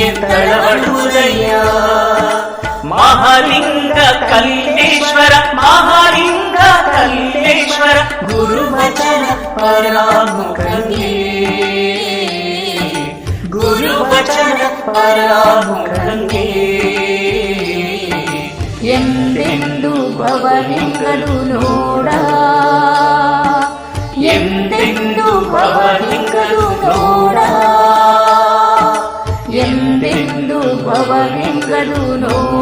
ಎತ್ತಳವಡುವುದಯ್ಯ ಮಹಾಲಿಂಗ ಕಲ್ಲೇಶ್ವರ ಮಹಾಲಿಂಗ ಕಲ್ಲೇಶ್ವರ ಗುರುವಚನ ಪರಾಮುಖಂಗೆ ಗುರುವಚನ ಪರಾಮುಖಂಗೆ ಎಂದೆಂದು ಭವಲಿಂಗಲು ನೋಡ করুণা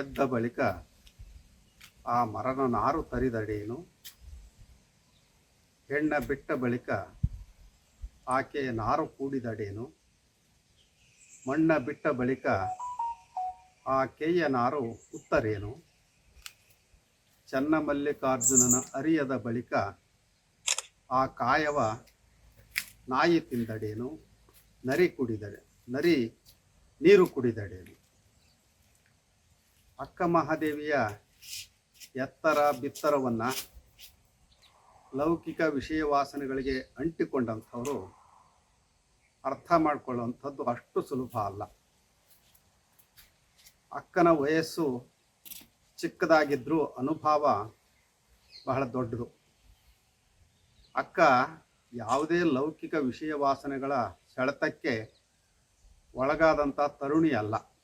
ಮೆದ್ದ ಬಳಿಕ ಆ ಮರನ ನಾರು ತರಿದಡೇನು ಹೆಣ್ಣ ಬಿಟ್ಟ ಬಳಿಕ ಆಕೆಯ ನಾರು ಕೂಡಿದಡೇನು ಮಣ್ಣ ಬಿಟ್ಟ ಬಳಿಕ ಆ ಕೆಯ್ಯ ನಾರು ಉತ್ತರೇನು? ಚನ್ನಮಲ್ಲಿಕಾರ್ಜುನನ ಅರಿಯದ ಬಳಿಕ ಆ ಕಾಯವ ನಾಯಿ ತಿಂದಡೇನು ನರಿ ಕುಡಿದಡೆ ನರಿ ನೀರು ಕುಡಿದಡೇನು ಅಕ್ಕ ಮಹಾದೇವಿಯ ಎತ್ತರ ಬಿತ್ತರವನ್ನು ಲೌಕಿಕ ವಿಷಯ ವಾಸನೆಗಳಿಗೆ ಅಂಟಿಕೊಂಡಂಥವರು ಅರ್ಥ ಮಾಡಿಕೊಳ್ಳುವಂಥದ್ದು ಅಷ್ಟು ಸುಲಭ ಅಲ್ಲ. ಅಕ್ಕನ ವಯಸ್ಸು ಚಿಕ್ಕದಾಗಿದ್ದರೂ ಅನುಭವ ಬಹಳ ದೊಡ್ಡದು. ಅಕ್ಕ ಯಾವುದೇ ಲೌಕಿಕ ವಿಷಯ ವಾಸನೆಗಳ ಸೆಳೆತಕ್ಕೆ ಒಳಗಾದಂಥ ತರುಣಿ ಅಲ್ಲ.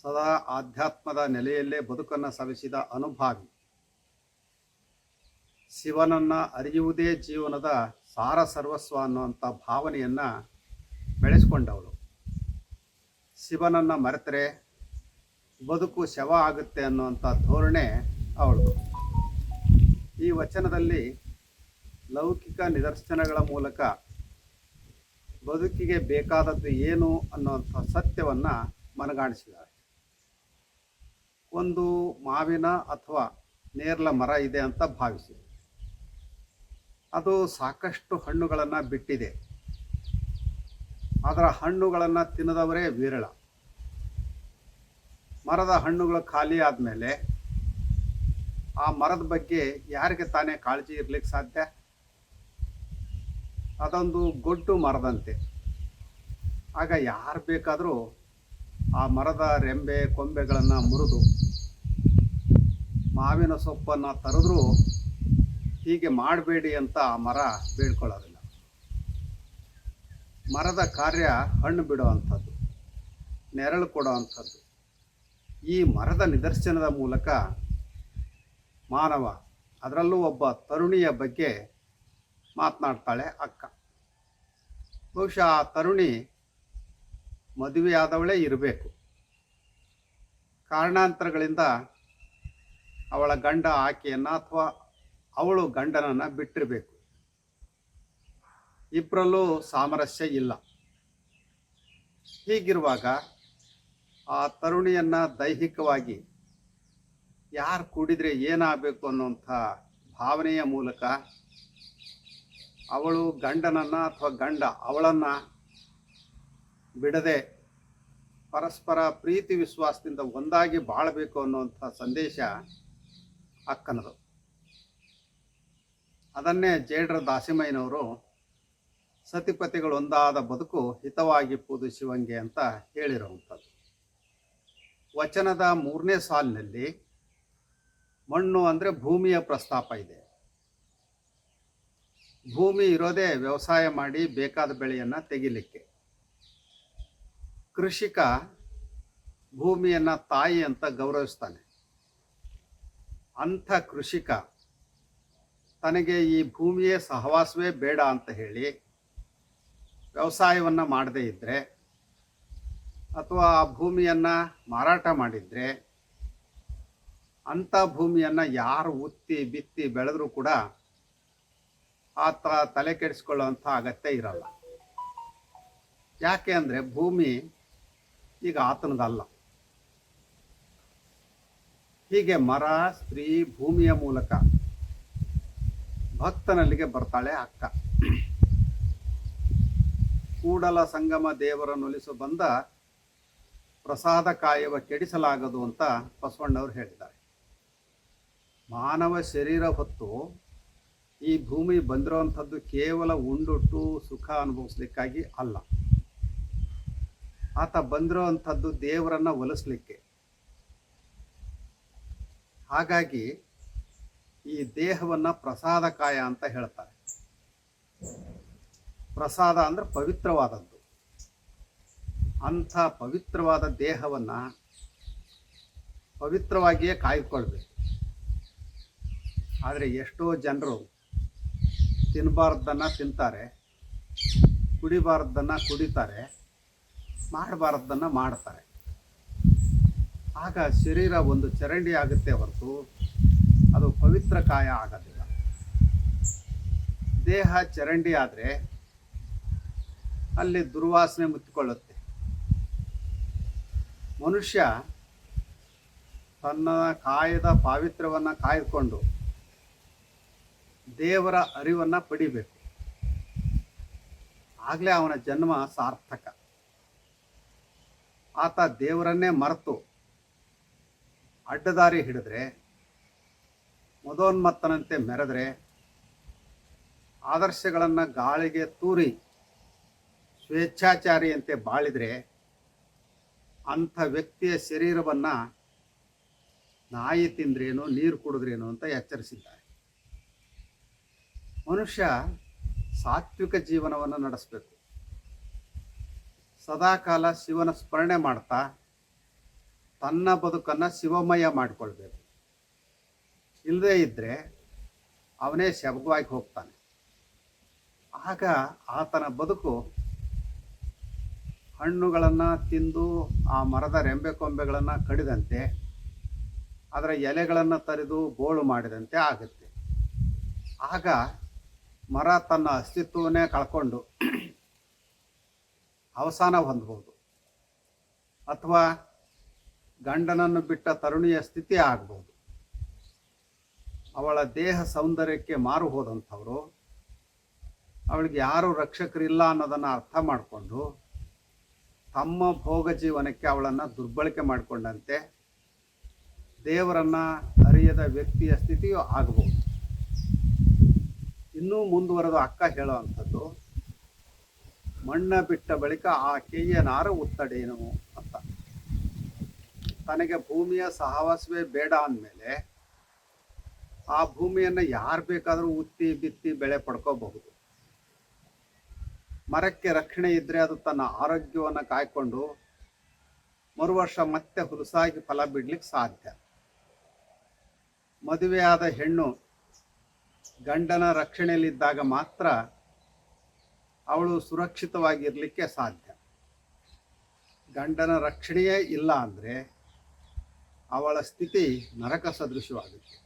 ಸದಾ ಆಧ್ಯಾತ್ಮದ ನೆಲೆಯಲ್ಲೇ ಬದುಕನ್ನು ಸವಿಸಿದ ಅನುಭಾವಿ. ಶಿವನನ್ನ ಅರಿಯುವುದೇ ಜೀವನದ ಸಾರ ಸರ್ವಸ್ವ ಅನ್ನುವಂಥ ಭಾವನೆಯನ್ನು ಬೆಳೆಸ್ಕೊಂಡವಳು. ಶಿವನನ್ನು ಮರೆತರೆ ಬದುಕು ಶವ ಆಗುತ್ತೆ ಅನ್ನುವಂಥ ಧೋರಣೆ ಅವಳದು ಈ ವಚನದಲ್ಲಿ ಲೌಕಿಕ ನಿದರ್ಶನಗಳ ಮೂಲಕ ಬದುಕಿಗೆ ಬೇಕಾದದ್ದು ಏನು ಅನ್ನುವಂಥ ಸತ್ಯವನ್ನು ಮನಗಾಣಿಸಿದ್ದಾರೆ. ಒಂದು ಮಾವಿನ ಅಥವಾ ನೇರ್ಲ ಮರ ಇದೆ ಅಂತ ಭಾವಿಸಿ. ಅದು ಸಾಕಷ್ಟು ಹಣ್ಣುಗಳನ್ನು ಬಿಟ್ಟಿದೆ. ಅದರ ಹಣ್ಣುಗಳನ್ನು ತಿನ್ನದವರೇ ವಿರಳ. ಮರದ ಹಣ್ಣುಗಳು ಖಾಲಿ ಆದಮೇಲೆ ಆ ಮರದ ಬಗ್ಗೆ ಯಾರಿಗೆ ತಾನೇ ಕಾಳಜಿ ಇರಲಿಕ್ಕೆ ಸಾಧ್ಯ? ಅದೊಂದು ಗೊಡ್ಡು ಮರದಂತೆ. ಆಗ ಯಾರು ಬೇಕಾದರೂ ಆ ಮರದ ರೆಂಬೆ ಕೊಂಬೆಗಳನ್ನು ಮುರಿದು ಮಾವಿನ ಸೊಪ್ಪನ್ನು ತರಿದ್ರೂ ಹೀಗೆ ಮಾಡಬೇಡಿ ಅಂತ ಆ ಮರ ಬೇಡ್ಕೊಳ್ಳೋದಿಲ್ಲ. ಮರದ ಕಾರ್ಯ ಹಣ್ಣು ಬಿಡುವಂಥದ್ದು, ನೆರಳು ಕೊಡುವಂಥದ್ದು. ಈ ಮರದ ನಿದರ್ಶನದ ಮೂಲಕ ಮಾನವ ಅದರಲ್ಲೂ ಒಬ್ಬ ತರುಣಿಯ ಬಗ್ಗೆ ಮಾತನಾಡ್ತಾಳೆ ಅಕ್ಕ. ಬಹುಶಃ ಆ ತರುಣಿ ಮದುವೆಯಾದವಳೇ ಇರಬೇಕು. ಕಾರಣಾಂತರಗಳಿಂದ ಅವಳ ಗಂಡ ಆಕೆಯನ್ನು ಅಥವಾ ಅವಳು ಗಂಡನನ್ನು ಬಿಟ್ಟಿರಬೇಕು. ಇಬ್ಬರಲ್ಲೂ ಸಾಮರಸ್ಯ ಇಲ್ಲ. ಹೀಗಿರುವಾಗ ಆ ತರುಣಿಯನ್ನು ದೈಹಿಕವಾಗಿ ಯಾರು ಕೂಡಿದರೆ ಏನಾಗಬೇಕು ಅನ್ನುವಂಥ ಭಾವನೆಯ ಮೂಲಕ ಅವಳು ಗಂಡನನ್ನು ಅಥವಾ ಗಂಡ ಅವಳನ್ನು ಬಿಡದೆ ಪರಸ್ಪರ ಪ್ರೀತಿ ವಿಶ್ವಾಸದಿಂದ ಒಂದಾಗಿ ಬಾಳಬೇಕು ಅನ್ನುವಂಥ ಸಂದೇಶ ಅಕ್ಕನದು. ಅದನ್ನೇ ಜೇಡ್ರ ದಾಸಿಮಯ್ಯನವರು ಸತಿಪತಿಗಳು ಒಂದಾದ ಬದುಕು ಹಿತವಾಗಿ ಪೂಜಿಸುವಂಗೆ ಅಂತ ಹೇಳಿರುವಂಥದ್ದು. ವಚನದ ಮೂರನೇ ಸಾಲಿನಲ್ಲಿ ಮಣ್ಣು ಅಂದರೆ ಭೂಮಿಯ ಪ್ರಸ್ತಾಪ ಇದೆ. ಭೂಮಿ ಇರೋದೇ ವ್ಯವಸಾಯ ಮಾಡಿ ಬೇಕಾದ ಬೆಳೆಯನ್ನು ತೆಗಿಲಿಕ್ಕೆ. ಕೃಷಿಕ ಭೂಮಿಯನ್ನು ತಾಯಿ ಅಂತ ಗೌರವಿಸ್ತಾನೆ. ಅಂಥ ಕೃಷಿಕ ತನಗೆ ಈ ಭೂಮಿಯೇ ಸಹವಾಸವೇ ಬೇಡ ಅಂತ ಹೇಳಿ ವ್ಯವಸಾಯವನ್ನು ಮಾಡದೇ ಇದ್ದರೆ ಅಥವಾ ಆ ಭೂಮಿಯನ್ನು ಮಾರಾಟ ಮಾಡಿದರೆ ಅಂಥ ಭೂಮಿಯನ್ನು ಯಾರು ಉತ್ತಿ ಬಿತ್ತಿ ಬೆಳೆದರೂ ಕೂಡ ಆತ ತಲೆ ಕೆಡಿಸ್ಕೊಳ್ಳುವಂಥ ಅಗತ್ಯ ಇರಲ್ಲ. ಯಾಕೆ ಅಂದರೆ ಭೂಮಿ ಈಗ ಆತನದಲ್ಲ. ಹೀಗೆ ಮರ, ಸ್ತ್ರೀ, ಭೂಮಿಯ ಮೂಲಕ ಭಕ್ತನಲ್ಲಿಗೆ ಬರ್ತಾಳೆ ಅಕ್ಕ. ಕೂಡಲ ಸಂಗಮ ದೇವರನ್ನೊಲಿಸು ಬಂದ ಪ್ರಸಾದ ಕಾಯವ ಕೆಡಿಸಲಾಗದು ಅಂತ ಬಸವಣ್ಣವ್ರು ಹೇಳಿದ್ದಾರೆ. ಮಾನವ ಶರೀರ ಹೊತ್ತು ಈ ಭೂಮಿ ಬಂದಿರುವಂಥದ್ದು ಕೇವಲ ಉಂಡುಟ್ಟು ಸುಖ ಅನುಭವಿಸ್ಲಿಕ್ಕಾಗಿ ಅಲ್ಲ. ಆತ ಬಂದಿರುವಂಥದ್ದು ದೇವರನ್ನ ಒಲಿಸ್ಲಿಕ್ಕೆ. ಹಾಗಾಗಿ ಈ ದೇಹವನ್ನ ಪ್ರಸಾದಕಾಯ ಅಂತ ಹೇಳ್ತಾರೆ. ಪ್ರಸಾದ ಅಂದ್ರೆ ಪವಿತ್ರವಾದದ್ದು. ಅಂಥ ಪವಿತ್ರವಾದ ದೇಹವನ್ನ ಪವಿತ್ರವಾಗಿಯೇ ಕಾಯ್ಕೊಳ್ಬೇಕು. ಆದರೆ ಎಷ್ಟೋ ಜನರು ತಿನ್ನಬಾರ್ದನ್ನು ತಿಂತಾರೆ, ಕುಡಿಬಾರ್ದನ್ನು ಕುಡಿತಾರೆ ಮಾಡಬಾರ್ದನ್ನು ಮಾಡ್ತಾರೆ. ಆಗ ಶರೀರ ಒಂದು ಚರಂಡಿ ಆಗುತ್ತೆ ಹೊರತು ಅದು ಪವಿತ್ರ ಕಾಯ ಆಗೋದಿಲ್ಲ. ದೇಹ ಚರಂಡಿ ಆದರೆ ಅಲ್ಲಿ ದುರ್ವಾಸನೆ ಮುತ್ತಿಕೊಳ್ಳುತ್ತೆ ಮನುಷ್ಯ ತನ್ನ ಕಾಯದ ಪಾವಿತ್ರ್ಯವನ್ನು ಕಾಯ್ದುಕೊಂಡು ದೇವರ ಅರಿವನ್ನು ಪಡಿಬೇಕು. ಆಗಲೇ ಅವನ ಜನ್ಮ ಸಾರ್ಥಕ. ಆತ ದೇವರನ್ನೇ ಮರೆತು ಅಡ್ಡದಾರಿ ಹಿಡಿದ್ರೆ, ಮದೋನ್ಮತ್ತನಂತೆ ಮೆರೆದ್ರೆ, ಆದರ್ಶಗಳನ್ನು ಗಾಳಿಗೆ ತೂರಿ ಸ್ವೇಚ್ಛಾಚಾರಿಯಂತೆ ಬಾಳಿದರೆ, ಅಂಥ ವ್ಯಕ್ತಿಯ ಶರೀರವನ್ನು ನಾಯಿ ತಿಂದ್ರೇನು, ನೀರು ಕುಡಿದ್ರೇನು ಅಂತ ಎಚ್ಚರಿಸಿದ್ದಾರೆ. ಮನುಷ್ಯ ಸಾತ್ವಿಕ ಜೀವನವನ್ನು ನಡೆಸಬೇಕು. ಸದಾಕಾಲ ಶಿವನ ಸ್ಮರಣೆ ಮಾಡ್ತಾ ತನ್ನ ಬದುಕನ್ನು ಶಿವಮಯ ಮಾಡಿಕೊಳ್ಬೇಕು. ಇಲ್ಲದೇ ಇದ್ದರೆ ಅವನೇ ಶಬ್ದವಾಗಿ ಹೋಗ್ತಾನೆ. ಆಗ ಆತನ ಬದುಕು ಹಣ್ಣುಗಳನ್ನು ತಿಂದು ಆ ಮರದ ರೆಂಬೆ ಕೊಂಬೆಗಳನ್ನು ಕಡಿದಂತೆ ಅದರ ಎಲೆಗಳನ್ನು ತರಿದು ಬೋಳು ಮಾಡಿದಂತೆ ಆಗುತ್ತೆ. ಆಗ ಮರ ತನ್ನ ಅಸ್ತಿತ್ವವನ್ನೇ ಕಳ್ಕೊಂಡು ಅವಸಾನ ಹೊಂದ್ಬೋದು. ಅಥವಾ ಗಂಡನನ್ನು ಬಿಟ್ಟ ತರುಣಿಯ ಸ್ಥಿತಿ ಆಗ್ಬೋದು. ಅವಳ ದೇಹ ಸೌಂದರ್ಯಕ್ಕೆ ಮಾರು ಹೋದಂಥವರು, ಅವಳಿಗೆ ಯಾರೂ ರಕ್ಷಕರಿಲ್ಲ ಅನ್ನೋದನ್ನು ಅರ್ಥ ಮಾಡಿಕೊಂಡು ತಮ್ಮ ಭೋಗ ಜೀವನಕ್ಕೆ ಅವಳನ್ನು ದುರ್ಬಳಕೆ ಮಾಡಿಕೊಂಡಂತೆ ದೇವರನ್ನು ಅರಿಯದ ವ್ಯಕ್ತಿಯ ಸ್ಥಿತಿಯೂ ಆಗಬಹುದು ಇನ್ನೂ ಮುಂದುವರೆದು ಅಕ್ಕ ಹೇಳುವಂಥದ್ದು ಮಣ್ಣ ಬಿಟ್ಟ ಬಳಿಕ ಆ ಕೆಯ್ಯನಾರು ಉತ್ತಡೇನು ಅಂತ. ತನಗೆ ಭೂಮಿಯ ಸಹವಾಸವೇ ಬೇಡ ಅಂದಮೇಲೆ ಆ ಭೂಮಿಯನ್ನು ಯಾರು ಬೇಕಾದರೂ ಉತ್ತಿ ಬಿತ್ತಿ ಬೆಳೆ ಪಡ್ಕೋಬಹುದು. ಮರಕ್ಕೆ ರಕ್ಷಣೆ ಇದ್ದರೆ ಅದು ತನ್ನ ಆರೋಗ್ಯವನ್ನು ಕಾಯ್ಕೊಂಡು ಮರು ವರ್ಷ ಮತ್ತೆ ಹುಲಸಾಗಿ ಫಲ ಬಿಡ್ಲಿಕ್ಕೆ ಸಾಧ್ಯ. ಮದುವೆಯಾದ ಹೆಣ್ಣು ಗಂಡನ ರಕ್ಷಣೆಯಲ್ಲಿದ್ದಾಗ ಮಾತ್ರ ಅವಳು ಸುರಕ್ಷಿತವಾಗಿರಲಿಕ್ಕೆ ಸಾಧ್ಯ. ಗಂಡನ ರಕ್ಷಣೆಯೇ ಇಲ್ಲ ಅಂದರೆ ಅವಳ ಸ್ಥಿತಿ ನರಕ ಸದೃಶವಾಗುತ್ತೆ.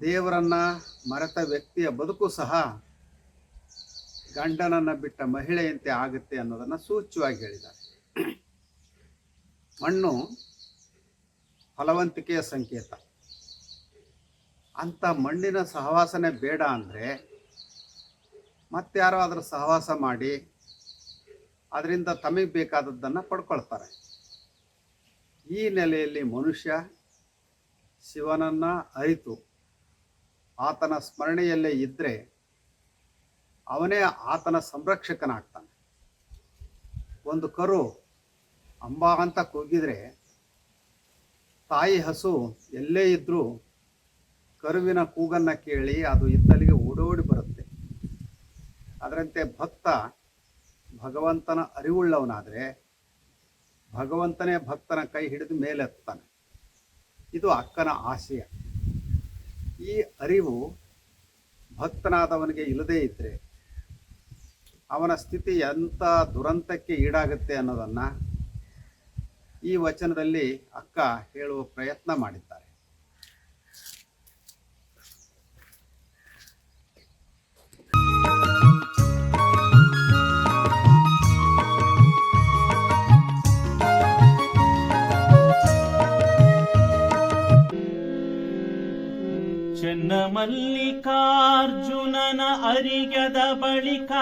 ದೇವರನ್ನ ಮರೆತ ವ್ಯಕ್ತಿಯ ಬದುಕು ಸಹ ಗಂಡನನ್ನ ಬಿಟ್ಟ ಮಹಿಳೆಯಂತೆ ಆಗುತ್ತೆ ಅನ್ನೋದನ್ನು ಸೂಚ್ಯವಾಗಿ ಹೇಳಿದ್ದಾರೆ. ಮಣ್ಣು ಫಲವಂತಿಕೆಯ ಸಂಕೇತ. ಅಂಥ ಮಣ್ಣಿನ ಸಹವಾಸನೆ ಬೇಡ ಅಂದರೆ ಮತ್ತಾರೋ ಅದರ ಸಹವಾಸ ಮಾಡಿ ಅದರಿಂದ ತಮಗೆ ಬೇಕಾದದ್ದನ್ನು ಪಡ್ಕೊಳ್ತಾರೆ. ಈ ನೆಲೆಯಲ್ಲಿ ಮನುಷ್ಯ ಶಿವನನ್ನು ಅರಿತು, ಆತನ ಸ್ಮರಣೆಯಲ್ಲೇ ಇದ್ದರೆ ಅವನೇ ಆತನ ಸಂರಕ್ಷಕನಾಗ್ತಾನೆ. ಒಂದು ಕರು ಅಂಬಾ ಅಂತ ಕೂಗಿದರೆ ತಾಯಿ ಹಸು ಎಲ್ಲೇ ಇದ್ದರೂ ಕರುವಿನ ಕೂಗನ್ನು ಕೇಳಿ ಅದು ಇದ್ದಲ್ಲಿಗೆ ಓಡೋಡಿ ಬರುತ್ತೆ. ಅದರಂತೆ ಭಕ್ತ ಭಗವಂತನ ಅರಿವುಳ್ಳವನಾದರೆ ಭಗವಂತನೇ ಭಕ್ತನ ಕೈ ಹಿಡಿದು ಮೇಲೆತ್ತಾನೆ. ಇದು ಅಕ್ಕನ ಆಶಯ. ಈ ಅರಿವು ಭಕ್ತನಾದವನಿಗೆ ಇಲ್ಲದೇ ಇದ್ದರೆ ಅವನ ಸ್ಥಿತಿ ಎಂಥ ದುರಂತಕ್ಕೆ ಈಡಾಗುತ್ತೆ ಅನ್ನೋದನ್ನು ಈ ವಚನದಲ್ಲಿ ಅಕ್ಕ ಹೇಳುವ ಪ್ರಯತ್ನ ಮಾಡಿದ್ದಾರೆ ಚನ್ನಮಲ್ಲಿಕಾರ್ಜುನನ ಅರಿಗದ ಬಳಿಕ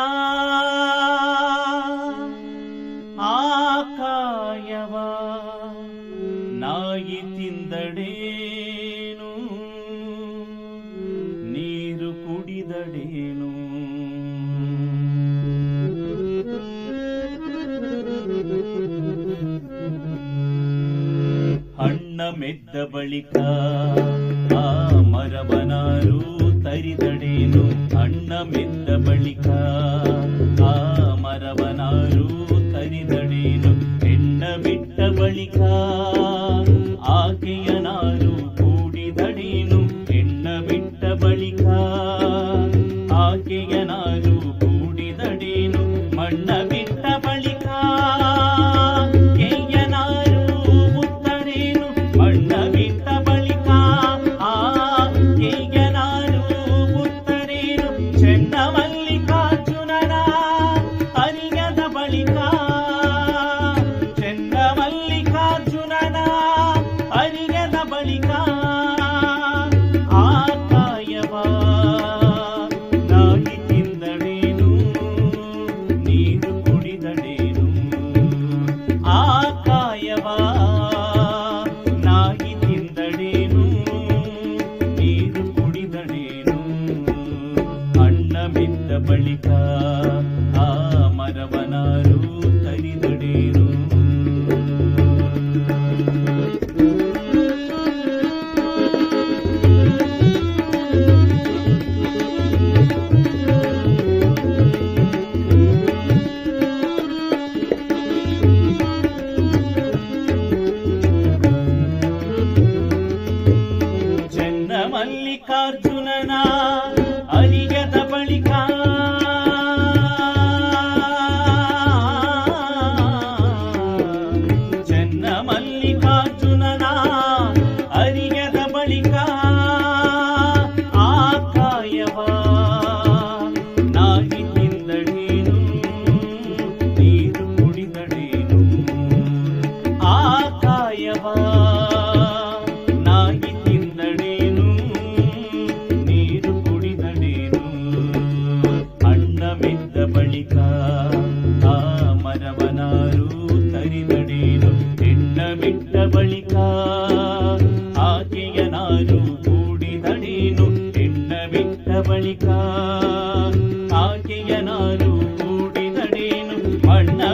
ಆಕಾಯವ ನಾಯಿ ತಿಂದಡೇನು ನೀರು ಕುಡಿದಡೇನು ಮೆದ್ದ ಬಳಿಕ ಆ ಮರವನಾರು ತರಿದಡೇನು ಅಣ್ಣ ಮೆದ್ದ ಬಳಿಕ ಆ ಮರವನಾರು ತರಿದಡೇನು ಹೆಣ್ಣ ಬಿಟ್ಟ ಬಳಿಕ ಆಕೆಯ ನಾರು ಕೂಡಿದಡೇನು ಹೆಣ್ಣ ಬಿಟ್ಟ ಬಳಿಕ ಆಕೆಯ ನಾರು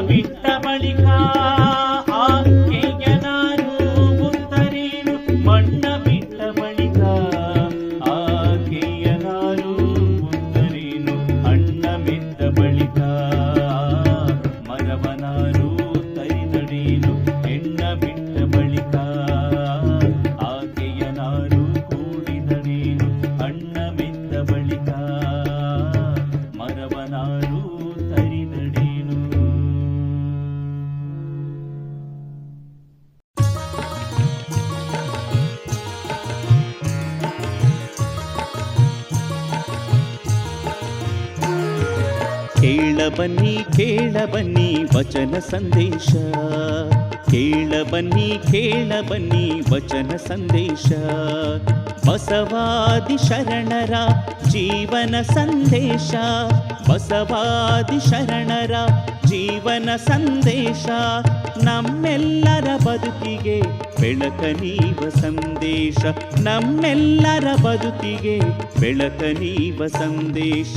ಬಿಟ್ಟ ಬಳಿಕ ಬನ್ನಿ ಕೇಳ ಬನ್ನಿ ವಚನ ಸಂದೇಶ. ಕೇಳ ಬನ್ನಿ ಕೇಳ ಬನ್ನಿ ವಚನ ಸಂದೇಶ. ಬಸವಾದಿ ಶರಣರ ಜೀವನ ಸಂದೇಶ. ಬಸವಾದಿ ಶರಣರ ಜೀವನ ಸಂದೇಶ. ನಮ್ಮೆಲ್ಲರ ಬದುಕಿಗೆ ಬೆಳಕ ನೀವ ಸಂದೇಶ. ನಮ್ಮೆಲ್ಲರ ಬದುಕಿಗೆ ಬೆಳಕ ನೀವ ಸಂದೇಶ.